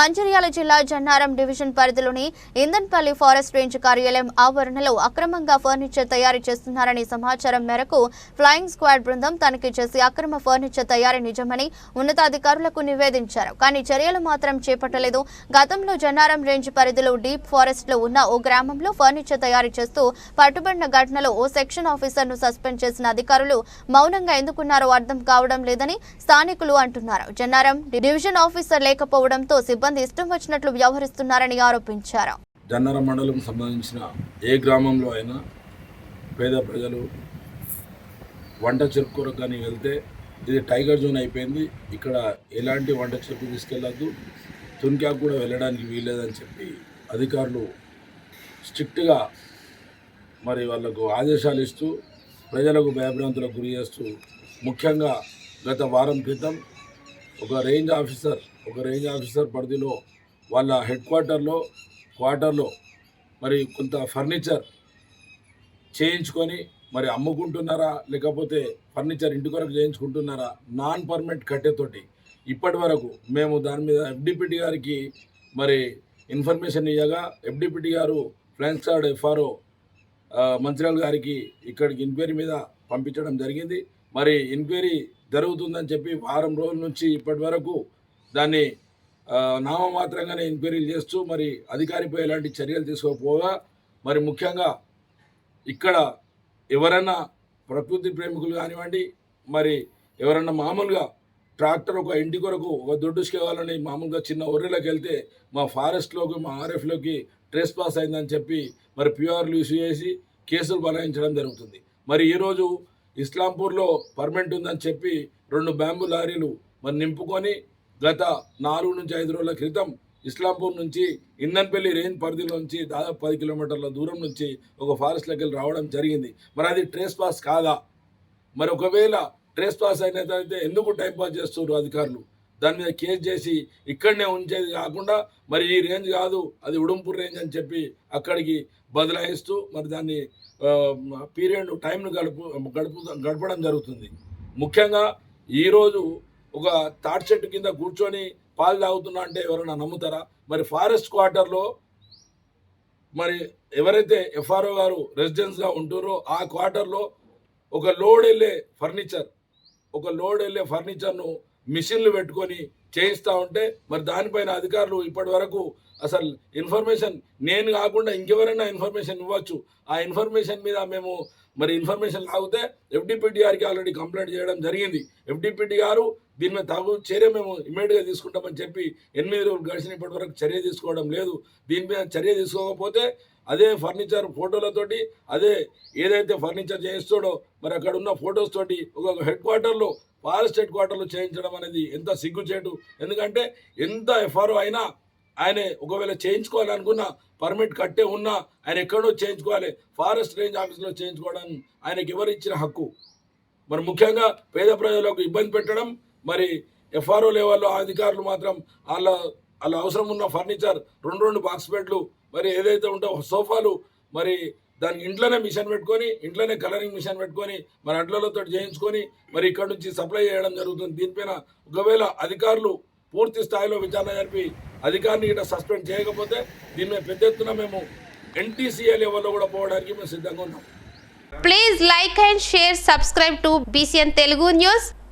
మంచిర్యాల జిల్లా జన్నారం డివిజన్ పరిధిలోని Indanpalli forest range కార్యాలయం ఆవరణలో అక్రమంగా ఫర్నిచర్ తయారు చేస్తున్నారని సమాచారం మేరకు ఫ్లయింగ్ స్క్వాడ్ బృందం తనిఖీ చేసి అక్రమ ఫర్నిచర్ తయారీ నిజమని ఉన్నతాధికారులకు నివేదించారు. కానీ చర్యలు మాత్రం చేపట్టలేదు. గతంలో జన్నారం రేంజ్ పరిధిలో డీప్ ఫారెస్ట్లో ఉన్న ఓ గ్రామంలో ఫర్నిచర్ తయారు చేస్తూ పట్టుబడిన ఘటనలో ఓ సెక్షన్ ఆఫీసర్ను సస్పెండ్ చేసిన అధికారులు మౌనంగా ఎందుకున్నారో అర్థం కావడం లేదని స్థానికులు అంటున్నారు. జన్నారం డివిజన్ ఆఫీసర్ లేకపోవడంతో సిబ్బంది ఇష్టం వచ్చినట్లు వ్యవహరిస్తున్నారని ఆరోపించారు. జన్నర మండలం సంబంధించిన ఏ గ్రామంలో అయినా పేద ప్రజలు వంట చెరుకు కొరకు కానీ వెళ్తే ఇది టైగర్ జోన్ అయిపోయింది. ఇక్కడ ఎలాంటి వంట చెరుకు తీసుకెళ్ళద్దు. తునికాకు కూడా వెళ్ళడానికి వీల్లేదని చెప్పి అధికారులు స్ట్రిక్ట్గా మరి వాళ్ళకు ఆదేశాలు ఇస్తూ ప్రజలకు భయభ్రాంతులకు గురి చేస్తూ ముఖ్యంగా గత వారం క్రితం ఒక రేంజ్ ఆఫీసర్ ఒక రేంజ్ ఆఫీసర్ పరిధిలో వాళ్ళ హెడ్ క్వార్టర్లో క్వార్టర్లో మరి కొంత ఫర్నిచర్ చేయించుకొని మరి అమ్ముకుంటున్నారా లేకపోతే ఫర్నిచర్ ఇంటి కొరకు చేయించుకుంటున్నారా నాన్ పర్మనెంట్ కట్టెతోటి ఇప్పటి వరకు మేము దాని మీద ఎఫ్డిపిటి గారికి మరి ఇన్ఫర్మేషన్ ఇవ్వగా ఎఫ్డిపిటి గారు ఫ్లాన్స్ కార్డ్ ఎఫ్ఆర్ఓ మంత్రిరాల్ గారికి ఇక్కడికి ఎంక్వైరీ మీద పంపించడం జరిగింది. మరి ఎంక్వైరీ జరుగుతుందని చెప్పి వారం రోజుల నుంచి ఇప్పటి వరకు దాన్ని నామమాత్రంగానే ఎంక్వైరీలు చేస్తూ మరి అధికారిపై ఎలాంటి చర్యలు తీసుకోకపోగా మరి ముఖ్యంగా ఇక్కడ ఎవరైనా ప్రకృతి ప్రేమికులు కానివ్వండి మరి ఎవరన్నా మామూలుగా ట్రాక్టర్ ఒక ఇంటి కొరకు ఒక దొడ్డు కావాలని మామూలుగా చిన్న ఒర్రెలోకి వెళ్తే మా ఫారెస్ట్లోకి మా ఆర్ఎఫ్లోకి ట్రేస్ పాస్ అయిందని చెప్పి మరి ప్యూఆర్లు ఇష్యూ చేసి కేసులు బనాయించడం జరుగుతుంది. మరి ఈరోజు ఇస్లాంపూర్లో పర్మనెంట్ ఉందని చెప్పి రెండు బ్యాంబు లారీలు మరి నింపుకొని గత నాలుగు నుంచి ఐదు రోజుల క్రితం ఇస్లాంపూర్ నుంచి ఇందన్పల్లి రేంజ్ పరిధిలో నుంచి దాదాపు పది కిలోమీటర్ల దూరం నుంచి ఒక ఫారెస్ట్లోకి వెళ్ళి రావడం జరిగింది. మరి అది ట్రేస్ పాస్ కాదా? మరి ఒకవేళ ట్రేస్ పాస్ అయినట్లయితే ఎందుకు టైం పాస్ చేస్తున్నారు అధికారులు? దాని మీద కేసు చేసి ఇక్కడనే ఉంచేది కాకుండా మరి ఈ రేంజ్ కాదు అది ఉడుంపూర్ రేంజ్ అని చెప్పి అక్కడికి బదలాయిస్తూ మరి దాన్ని పీరియడ్ టైంను గడుపు గడుపు గడపడం జరుగుతుంది. ముఖ్యంగా ఈరోజు ఒక తాటి చెట్టు కింద కూర్చొని పాలు తాగుతున్నా అంటే ఎవరైనా నమ్ముతారా? మరి ఫారెస్ట్ క్వార్టర్లో మరి ఎవరైతే ఎఫ్ఆర్ఓ గారు రెసిడెన్స్గా ఉంటారో ఆ క్వార్టర్లో ఒక లోడ్ వెళ్ళే ఫర్నిచర్ ఒక లోడ్ వెళ్ళే ఫర్నిచర్ను మిషన్లు పెట్టుకొని చేయిస్తూ ఉంటే మరి దానిపైన అధికారులు ఇప్పటి వరకు అసలు ఇన్ఫర్మేషన్ నేను కాకుండా ఇంకెవరైనా ఇన్ఫర్మేషన్ ఇవ్వచ్చు. ఆ ఇన్ఫర్మేషన్ మీద మేము మరి ఇన్ఫర్మేషన్ లాగితే ఎఫ్డిపిటి గారికి ఆల్రెడీ కంప్లైంట్ చేయడం జరిగింది. ఎఫ్డిపిటి గారు దీని మీద తాగు చర్య మేము ఇమీడియట్గా తీసుకుంటామని చెప్పి ఎనిమిది రోజులు గడిచిన ఇప్పటి వరకు చర్య తీసుకోవడం లేదు. దీని మీద చర్య తీసుకోకపోతే అదే ఫర్నిచర్ ఫోటోలతోటి అదే ఏదైతే ఫర్నిచర్ చేయిస్తాడో మరి అక్కడ ఉన్న ఫొటోస్ తోటి ఒక హెడ్ క్వార్టర్లో ఫారెస్ట్ హెడ్ క్వార్టర్లో చేయించడం అనేది ఎంత సిగ్గుచేటు. ఎందుకంటే ఎంత ఎఫ్ఆర్ఓ అయినా ఆయన ఒకవేళ చేయించుకోవాలనుకున్న పర్మిట్ కట్టే ఉన్నా ఆయన ఎక్కడో చేయించుకోవాలి. ఫారెస్ట్ రేంజ్ ఆఫీస్లో చేయించుకోవడం ఆయనకి ఎవరు ఇచ్చిన హక్కు? మరి ముఖ్యంగా పేద ప్రజలకు ఇబ్బంది పెట్టడం మరి ఎఫ్ఆర్ఓ లెవెల్లో అధికారులు మాత్రం వాళ్ళ వాళ్ళ అవసరం ఉన్న ఫర్నిచర్ రెండు రెండు బాక్స్ బెడ్లు మరి ఏదైతే ఉంటాయో సోఫాలు మరి దాని ఇంట్లోనే మిషన్ పెట్టుకొని ఇంట్లోనే కలరింగ్ మిషన్ పెట్టుకొని మరి అడ్లలతో చేయించుకొని మరి ఇక్కడ నుంచి సప్లై చేయడం జరుగుతుంది. దీనిపైన ఒకవేళ అధికారులు పూర్తి స్థాయిలో విచారణ జరిపి అధికారిని ఇట్లా సస్పెండ్ చేయకపోతే దీని మీద పెద్ద ఎత్తున మేము ఎన్టీసీఏ లెవెల్లో కూడా పోవడానికి మేము సిద్ధంగా ఉన్నాం. Please like and share subscribe to BCN Telugu news